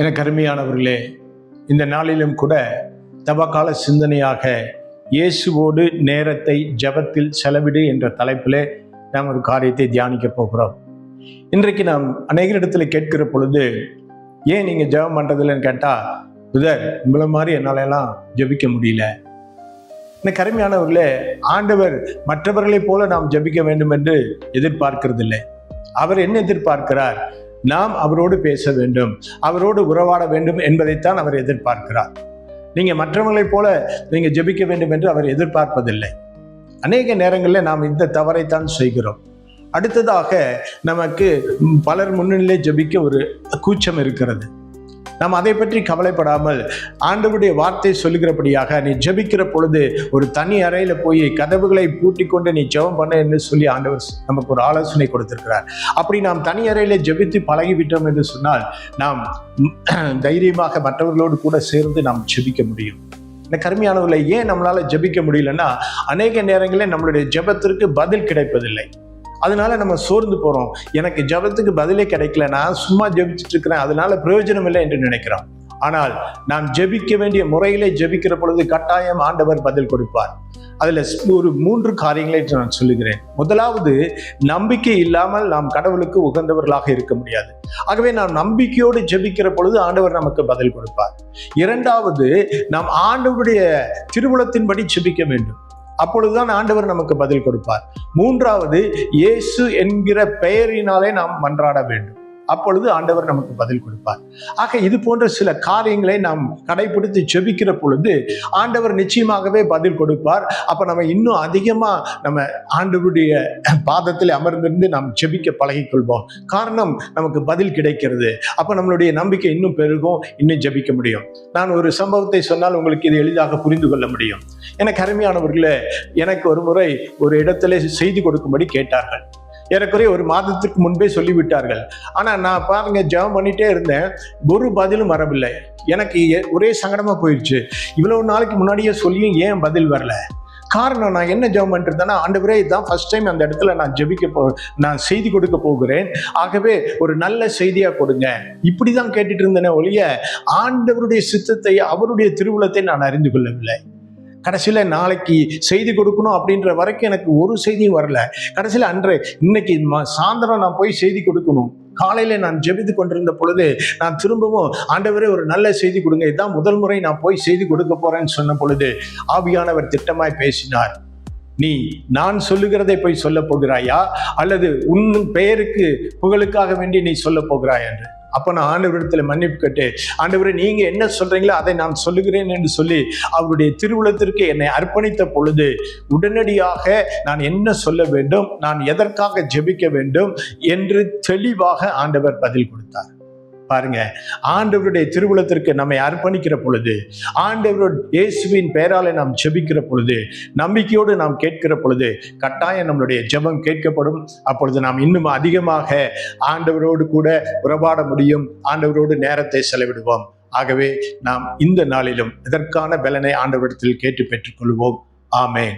என கருமையானவர்களே இந்த நாளிலும் கூட தவக்கால சிந்தனையாக இயேசுவோடு நேரத்தை ஜெபத்தில் செலவிடு என்ற தலைப்பிலே நாம் ஒரு காரியத்தை தியானிக்க போகிறோம். இன்றைக்கு நாம் அநேகரிடத்தில் கேட்கிற பொழுது ஏன் நீங்கள் ஜெபம் பண்ணுறதில்லன்னு கேட்டால் புதர் உங்களை மாதிரி என்னாலெல்லாம் எல்லாம் ஜெபிக்க முடியல. இந்த கருமையானவர்களே ஆண்டவர் மற்றவர்களைப் போல நாம் ஜெபிக்க வேண்டும் என்று எதிர்பார்க்கிறதில்லை. அவர் என்ன எதிர்பார்க்கிறார்? நாம் அவரோடு பேச வேண்டும் அவரோடு உறவாட வேண்டும் என்பதைத்தான் அவர் எதிர்பார்க்கிறார். நீங்க மற்றவங்களைப் போல நீங்க ஜெபிக்க வேண்டும் என்று அவர் எதிர்பார்ப்பதில்லை. அநேக நேரங்களில் நாம் இந்த தவறைத்தான் செய்கிறோம். அடுத்ததாக நமக்கு பலர் முன்னிலை ஜெபிக்க ஒரு கூச்சம் இருக்கிறது. நாம் அதை பற்றி கவலைப்படாமல் ஆண்டவருடைய வார்த்தை சொல்லுகிறபடியாக நீ ஜெபிக்கிற பொழுது ஒரு தனி அறையில் போய் கதவுகளை பூட்டி கொண்டு நீ ஜெபம் பண்ண என்று சொல்லி ஆண்டவர் நமக்கு ஒரு ஆலோசனை கொடுத்திருக்கிறார். அப்படி நாம் தனி அறையில் ஜெபித்து பழகிவிட்டோம் என்று சொன்னால் நாம் தைரியமாக மற்றவர்களோடு கூட சேர்ந்து நாம் ஜெபிக்க முடியும். இந்த கருமையானவர்களை ஏன் நம்மளால ஜெபிக்க முடியலன்னா அநேக நேரங்களில் நம்மளுடைய ஜெபத்திற்கு பதில் கிடைப்பதில்லை. அதனால நம்ம சோர்ந்து போறோம். எனக்கு ஜபத்துக்கு பதிலே கிடைக்கல நான் சும்மா ஜபிச்சுட்டு இருக்கிறேன் அதனால பிரயோஜனம் இல்லை என்று நினைக்கிறோம். ஆனால் நாம் ஜெபிக்க வேண்டிய முறையிலே ஜெபிக்கிற பொழுது கட்டாயம் ஆண்டவர் பதில் கொடுப்பார். அதில் ஒரு மூன்று காரியங்களை நான் சொல்லுகிறேன். முதலாவது நம்பிக்கை இல்லாமல் நாம் கடவுளுக்கு உகந்தவர்களாக இருக்க முடியாது. ஆகவே நாம் நம்பிக்கையோடு ஜெபிக்கிற பொழுது ஆண்டவர் நமக்கு பதில் கொடுப்பார். இரண்டாவது நாம் ஆண்டவருடைய திருவுளத்தின்படி ஜெபிக்க வேண்டும். அப்பொழுதுதான் ஆண்டவர் நமக்கு பதில் கொடுப்பார். மூன்றாவது இயேசு என்கிற பெயரினாலே நாம் மன்றாட வேண்டும். அப்பொழுது ஆண்டவர் நமக்கு பதில் கொடுப்பார். ஆக இது போன்ற சில காரியங்களை நாம் கடைபிடித்து ஜெபிக்கிற பொழுது ஆண்டவர் நிச்சயமாகவே பதில் கொடுப்பார். அப்ப நம்ம இன்னும் அதிகமா நம்ம ஆண்டவருடைய பாதத்தில் அமர்ந்திருந்து நாம் ஜெபிக்க பழகிக்கொள்வோம். காரணம் நமக்கு பதில் கிடைக்கிறது. அப்ப நம்மளுடைய நம்பிக்கை இன்னும் பெருகும் இன்னும் ஜெபிக்க முடியும். நான் ஒரு சம்பவத்தை சொன்னால் உங்களுக்கு இது எளிதாக புரிந்து கொள்ள முடியும். எனக்கு அருமையானவர்களே எனக்கு ஒரு முறை ஒரு இடத்துல செய்தி கொடுக்கும்படி கேட்டார்கள். ஏறக்குறைய ஒரு மாதத்திற்கு முன்பே சொல்லிவிட்டார்கள். ஆனால் நான் பாருங்க ஜெபம் பண்ணிட்டே இருந்தேன். ஒரு பதிலும் வரவில்லை. எனக்கு ஒரே சங்கடமாக போயிடுச்சு இவ்வளவு நாளைக்கு முன்னாடியே சொல்லியும் ஏன் பதில் வரல? காரணம் நான் என்ன ஜெபம் பண்ணிருந்தேன்னா ஆண்டவரே இதுதான் ஃபர்ஸ்ட் டைம் அந்த இடத்துல நான் ஜெபிக்க போ நான் செய்தி கொடுக்க போகிறேன். ஆகவே ஒரு நல்ல செய்தியாக கொடுங்க. இப்படி தான் கேட்டுட்டு இருந்தேனே ஒழிய ஆண்டவருடைய சித்தத்தை அவருடைய திருவுளத்தை நான் அறிந்து கொள்ளவில்லை. கடைசியில் நாளைக்கு செய்தி கொடுக்கணும் அப்படின்ற வரைக்கும் எனக்கு ஒரு செய்தியும் வரல. கடைசியில் அன்று இன்னைக்கு சாயந்தரம் நான் போய் செய்தி கொடுக்கணும். காலையில் நான் ஜெபித்து கொண்டிருந்த பொழுது நான் திரும்பவும் ஆண்டவரே ஒரு நல்ல செய்தி கொடுங்க. இதுதான் முதல் முறை நான் போய் செய்தி கொடுக்க போறேன்னு சொன்ன பொழுது ஆவியானவர் திட்டமாய் பேசினார். நீ நான் சொல்லுகிறதை போய் சொல்ல போகிறாயா? அல்லது உன் பெயருக்கு புகழுக்காக வேண்டி நீ சொல்ல போகிறாய்? என்று. அப்போ நான் ஆண்டவரிடத்தில் மன்னிப்பு கேட்டு ஆண்டவரை நீங்கள் என்ன சொல்றீங்களோ அதை நான் சொல்லுகிறேன் என்று சொல்லி அவருடைய திருவுளத்திற்கு என்னை அர்ப்பணித்த பொழுது உடனடியாக நான் என்ன சொல்ல வேண்டும்? நான் எதற்காக ஜெபிக்க வேண்டும்? என்று தெளிவாக ஆண்டவர் பதில் கொடுத்தார். பாருங்க. ஆண்டவருடைய திருவுளத்திற்கு நம்மை அர்ப்பணிக்கிற பொழுது ஆண்டவருடைய இயேசுவின் பெயராலே நாம் ஜெபிக்கிற பொழுது நம்பிக்கையோடு நாம் கேட்கிற பொழுது கட்டாயம் நம்மளுடைய ஜெபம் கேட்கப்படும். அப்பொழுது நாம் இன்னும் அதிகமாக ஆண்டவரோடு கூட உறவாட முடியும். ஆண்டவரோடு நேரத்தை செலவிடுவோம். ஆகவே நாம் இந்த நாளிலும் இதற்கான பலனை ஆண்டவரிடத்தில் கேட்டு பெற்றுக்கொள்வோம். ஆமேன்.